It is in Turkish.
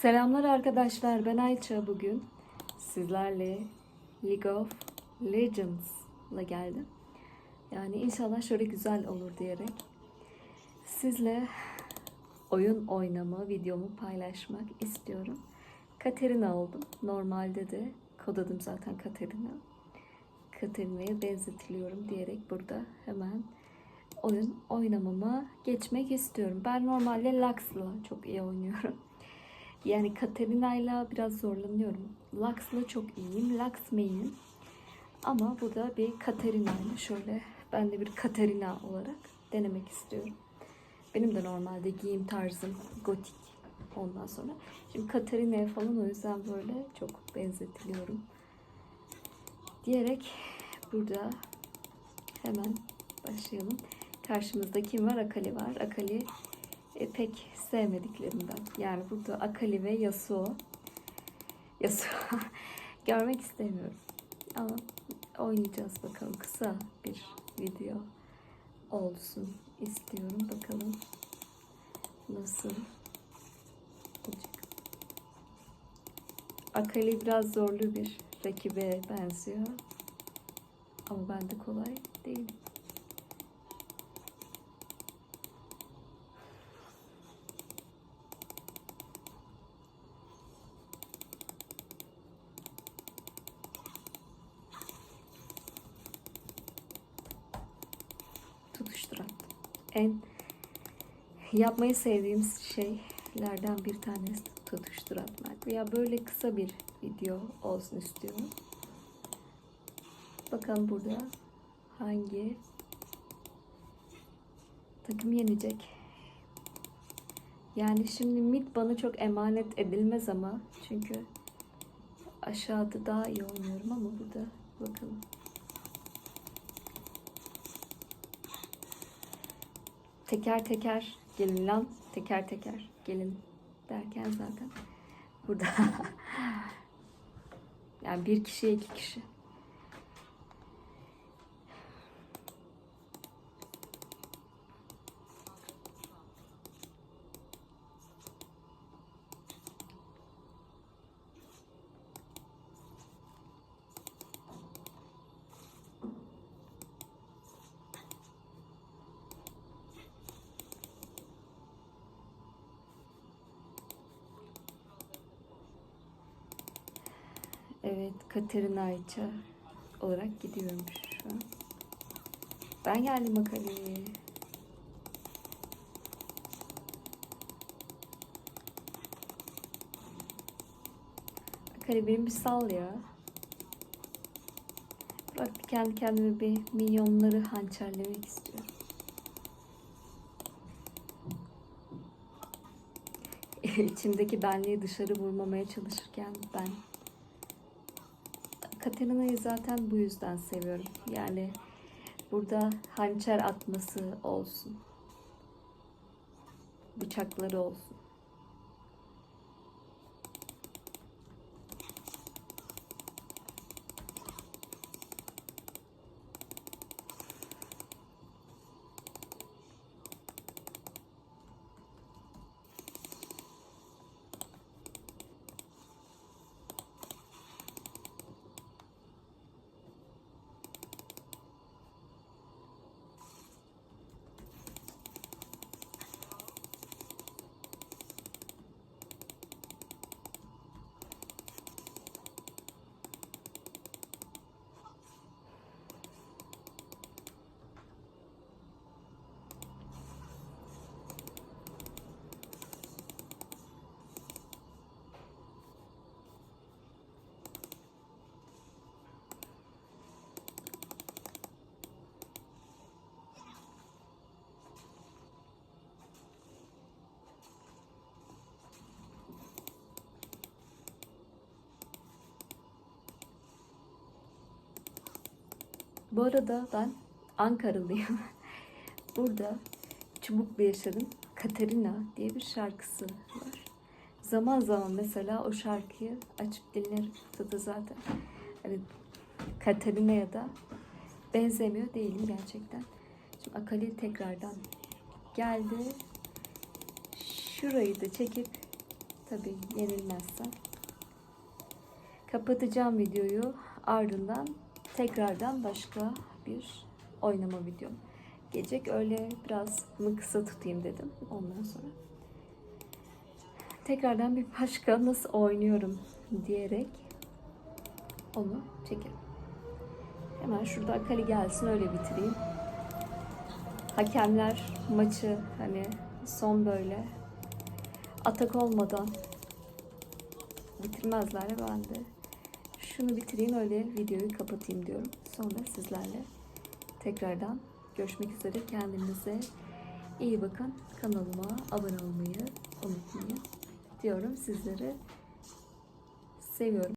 Selamlar arkadaşlar. Ben Ayça bugün sizlerle League of Legends'la geldim. Yani inşallah şöyle güzel olur diyerek sizle oyun oynama videomu paylaşmak istiyorum. Katerina oldum. Normalde de kod adım zaten Katerina. Katerina'ya benzetiliyorum diyerek burada hemen oyun oynamama geçmek istiyorum. Ben normalde Lux'la çok iyi oynuyorum. Yani Katerina'yla biraz zorlanıyorum. Lux'la çok iyiyim. Lux main'im. Ama burada bir Katerina'yla şöyle ben de bir Katerina olarak denemek istiyorum. Benim de normalde giyim tarzım gotik ondan sonra. Şimdi Katerina'ya falan o yüzden böyle çok benzetiliyorum. Diyerek burada hemen başlayalım. Karşımızda kim var? Akali var. Akali e, pek sevmediklerimden. Yani burada Akali ve Yasuo. Yasuo görmek istemiyorum. Ama oynayacağız bakalım. Kısa bir video olsun istiyorum. Bakalım nasıl olacak. Akali biraz zorlu bir rakibe benziyor. Ama ben de kolay değil. Tutuşturan. En yapmayı sevdiğim şeylerden bir tanesi tutuşturatmak. Ya böyle kısa bir video olsun istiyorum. Bakalım burada hangi takım yenecek. Yani şimdi mid bana çok emanet edilmez ama çünkü aşağıda daha iyi oynuyorum ama burada bakalım. Teker teker gelin lan teker teker gelin derken zaten burada. Yani bir kişiye iki kişi Evet, Katerina Ayça olarak gidiyorum şu an. Ben geldim Akali'ye. Akali benim bir sal ya. Bak kendi kendime bir milyonları hançerlemek istiyorum. İçimdeki benliği dışarı vurmamaya çalışırken ben Katerina'yı zaten bu yüzden seviyorum. Yani burada hançer atması olsun. Bıçakları olsun. Bu arada ben Ankaralıyım. Burada Çubuklu yaşadım. Katerina diye bir şarkısı var. Zaman zaman mesela o şarkıyı açıp dinlerim. Burada zaten hani Katerina'ya da benzemiyor değilim gerçekten. Şimdi Akali tekrardan geldi. Şurayı da çekip Tabii yenilmezse. Kapatacağım videoyu ardından tekrardan başka bir oynama videom gelecek. Öyle biraz mı kısa tutayım dedim ondan sonra. Tekrardan bir başka nasıl oynuyorum diyerek onu çekelim. Hemen şurada Akali gelsin öyle bitireyim. Hakemler maçı hani son böyle atak olmadan bitirmezler ben de şunu bitireyim öyle videoyu kapatayım diyorum. Sonra sizlerle tekrardan görüşmek üzere. Kendinize iyi bakın. Kanalıma abone olmayı unutmayın diyorum. Sizleri seviyorum.